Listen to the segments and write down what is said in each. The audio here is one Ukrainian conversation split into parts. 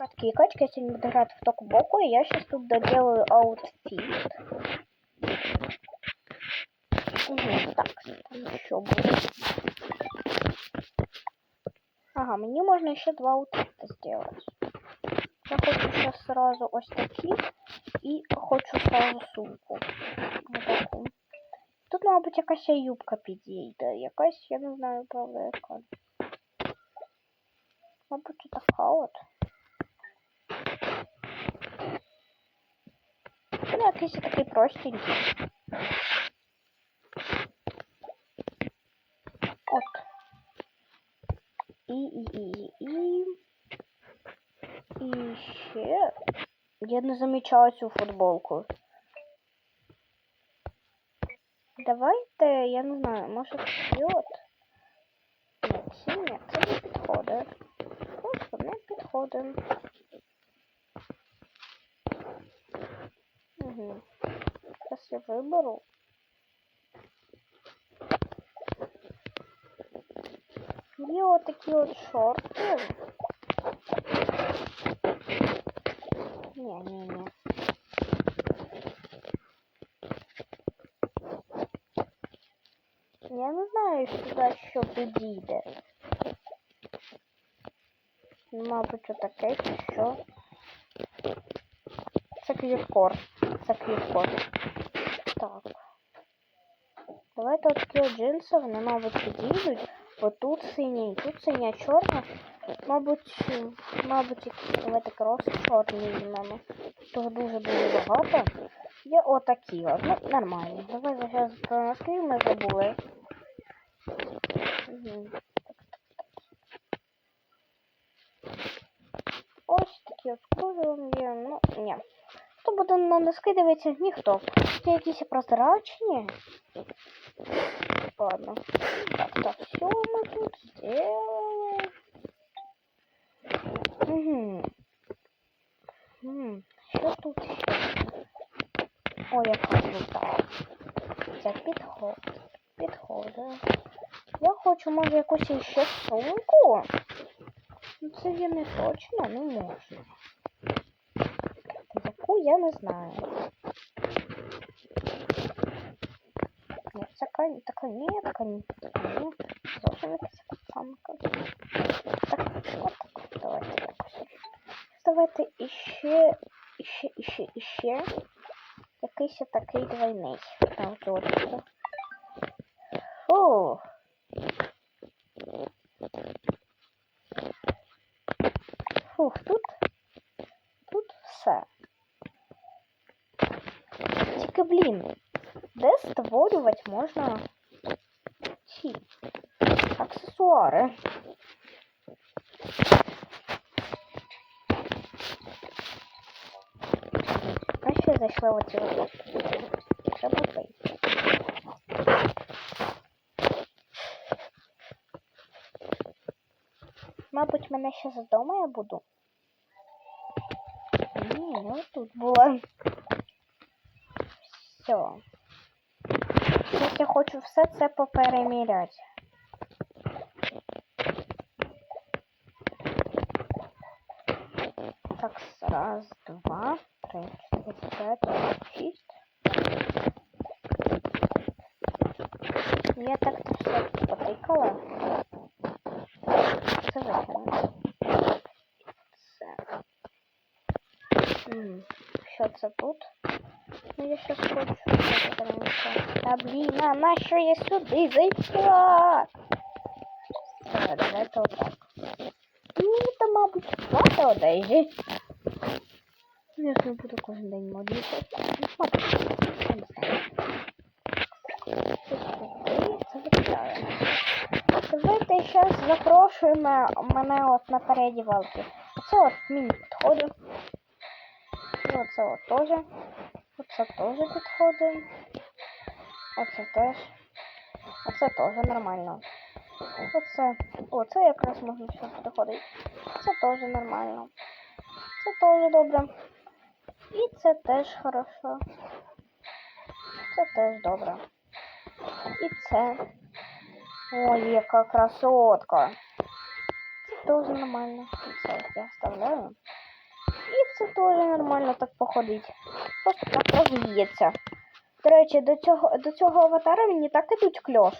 Катки, качки, я сегодня буду играть в Токбоку, и я сейчас тут доделаю аутфит. Угу, так, там еще будет. Ага, мне можно еще два аутфита сделать. Я хочу сейчас сразу ось такі і хочу сразу сумку. Вот таку. Тут, мабуть, якась юбка підійде. Якась, я не знаю, правда, яка. Мабуть, така от. Ну, якийсь такий простенький. От. І, ще. Я не замічала цю футболку. Давайте, я не знаю, може вперед. Ні, ці ні, це не підходить. Просто не підходить. Угу. Зараз я виберу. Є отакі от шорти. Ні, ні, ні. Я не знаю, сюди що підійде. Ну, Мабуть, отаке чи що. Це квіткор. Це квіткор. Так. Давайте от джинси, вони, мабуть, підійдуть. Бо тут синя, і тут синя чорна. Мабуть, мабуть, якісь давайте кроси чорні візьмемо. Того дуже-дуже багато. Є отакі от. Ну, нормально. Давай зараз про носки ми забули. Угу. Ось такі от з є. Ну, ні. Хто буде на носки дивитися? Ніхто. Це якісь прозрачні. Ладно. Так, так, все мы тут сделали. Угу. Угу. Що тут ще? О, яка крута. Це підход. Підходить. Я хочу, може, якусь іще сумку. Ну, Це я не точно не можна. Яку я не знаю. Ні, це така, така ні, така ні, така ні. Зовсім якась самка. Так, от так, давайте якось. Давайте іще, іще, іще, іще. Якийсь такий двойний. Так, добре. Фу. Фух, тут, тут все. Тільки, блін, де створювати можна ці аксесуари? А ще зайшли оці. Треба вийти. Мабуть, мене ще з дому я буду. Ні, я отут була. Все. Зараз я хочу все це попереміряти. Так, раз, два, три, чотири, п'ять, шість. Я так-то все потикала. Це викину. Це. Що це тут? Ну, я сейчас хочу. Та блін, а на що я сюди зайшла? Все, давайте отак. Ну, то, мабуть, хватить одежі. Я ж не буду кожен день модити. Це це. Давайте зараз запрошуємо мене от на переодівалки. Оце от мені. І оце от теж. Оце теж підходить. Оце теж. Оце теж нормально. Оце. Оце якраз можна все підходить. Це теж нормально. Це теж добре. І це теж хорошо. Це теж добре. І це. Ой, яка красотка. Це теж нормально. Це я вставляю. І це теж нормально так походить. Просто так розвіється. До речі, до цього, до цього аватара мені так ідуть кльош.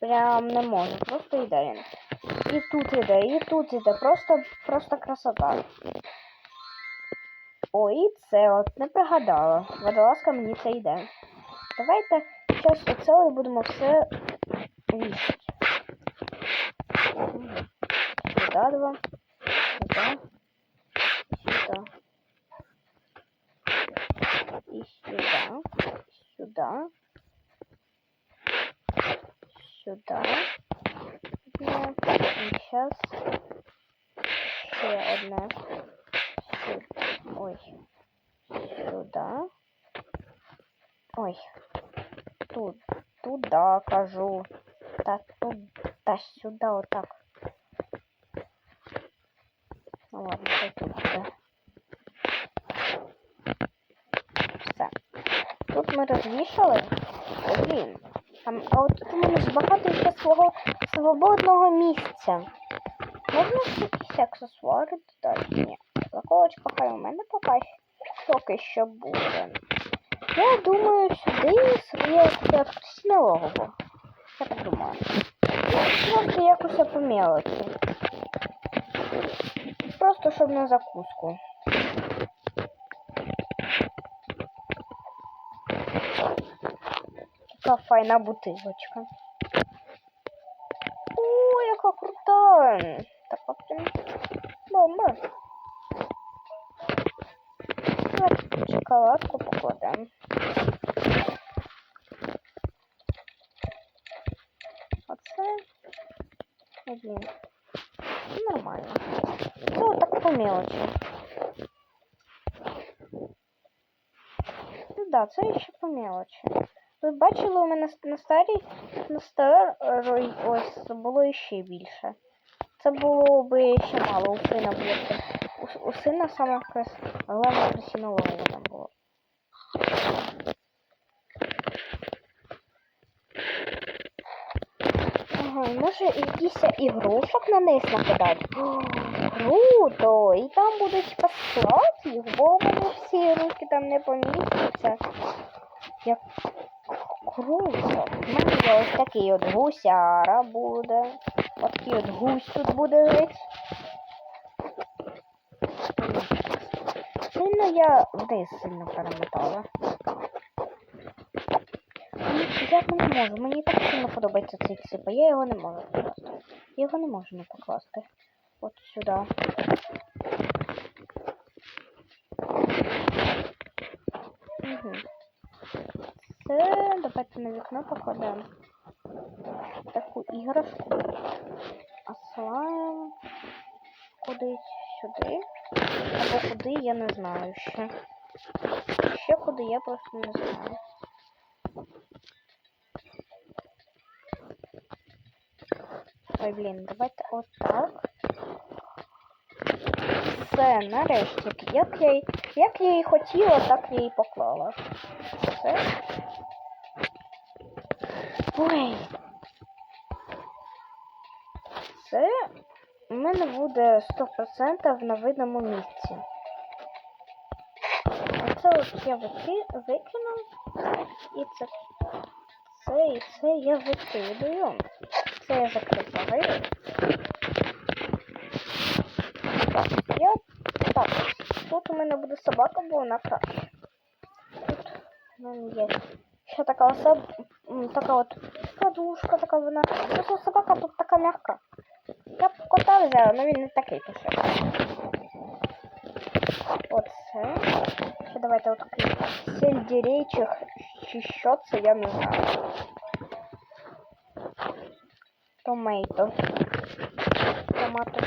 Прям не можу, просто йде він. І тут іде, і тут іде. Просто, просто красота. Ой, і це от не пригадала. Водолазка мені це йде. Давайте зараз оце от будемо все вішати. Сюда два. Сюда. И сюда. Сюда. Сюда. Одне. І сейчас ще одне. Сюда. Ой. Сюда. Ой. Тут. Туда кажу. Та тут. Та сюда вот так. Ну ладно, це тут буде. Все. Тут ми розвішали. Блін. Там, а от у мене ж багато ще свого свободного місця. Можна якісь аксесуари додати? Ні. Заколочка хай у мене поки, поки що буде. Я думаю, сюди своє таке логово. Я так думаю. Просто якось по. Просто щоб на закуску. Така файна бутилочка. О, яка крута! Така прям бомба. Давайте шоколадку покладемо. Оце. Ой, Блін. Нормально. Це отак по мелочі. Ну да, це ще по мелочі. Ви бачили, у мене на старій, на старій ось було ще більше. Це було би ще мало, у сина було. У, у сина саме головне красинового там було. Ага, може якісь ігрушок на них накидати? Круто! І там будуть посилати їх, бо в мене всі руки там не помістяться. Як круто. У мене є ось такий от гусяра буде. Ось от гусь тут буде жити. Сильно я вниз сильно перемотала. Я не можу, мені так сильно подобається цей ципа, я його не можу покласти. Я його не можу не покласти. От сюди. Угу. Це давайте на вікно покладемо таку іграшку. А слайм кудись сюди. Або куди я не знаю ще. Ще куди я просто не знаю. Ой, блін, давайте отак. Все, нарешті. Як я, як я і хотіла, так я і поклала. Все. Ой. Це у мене буде 100% на видному місці. Оце от я вики... викину. І це, це і це я викидаю. Це я закріпаю. Так, я так. Тут у мене буде собака, бо вона краще. Тут у мене є ще така особ... м, така от подушка, така вона. Просто собака тут така м'яка. Я б кота взяла, але він не такий пушистий. Оце. Ще давайте от такий сельдерей чи, х- чи що це, я не знаю. Томейто. Томато.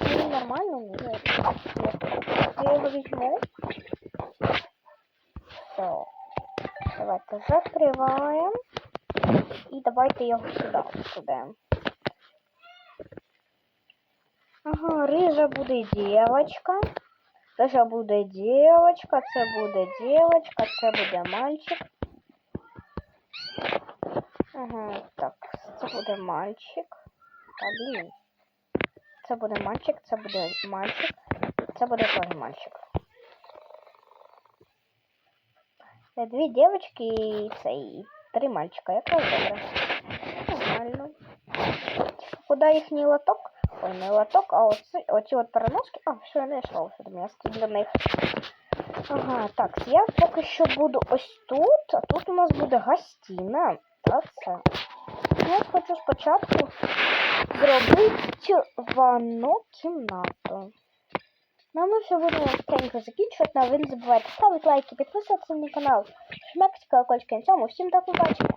Ну, нормально, ні. Я його візьму. Все. Давайте закриваємо. І давайте його сюди кладемо. Ага, рижа буде дівочка. Рижа буде дівочка, це буде дівочка, це буде мальчик. Ага, так, це буде мальчик. Та блін. це буде мальчик, це буде мальчик, це буде теж мальчик. Це дві дівчинки і це і три мальчика. Якраз добре. Нормально. Куди їхній лоток? Ой, не лоток, а оці, оці от переноски. А, все, я не знайшла вже місце для них. Ага, так, я поки що буду ось тут, а тут у нас буде гостіна. Так, це. Я хочу спочатку зробити ванну кімнату. Ну, а ми вже будемо скоренько закінчувати, але ви не забувайте ставити лайки, підписуватися на канал, жмякати колокольчик, на цьому. Всім до побачення!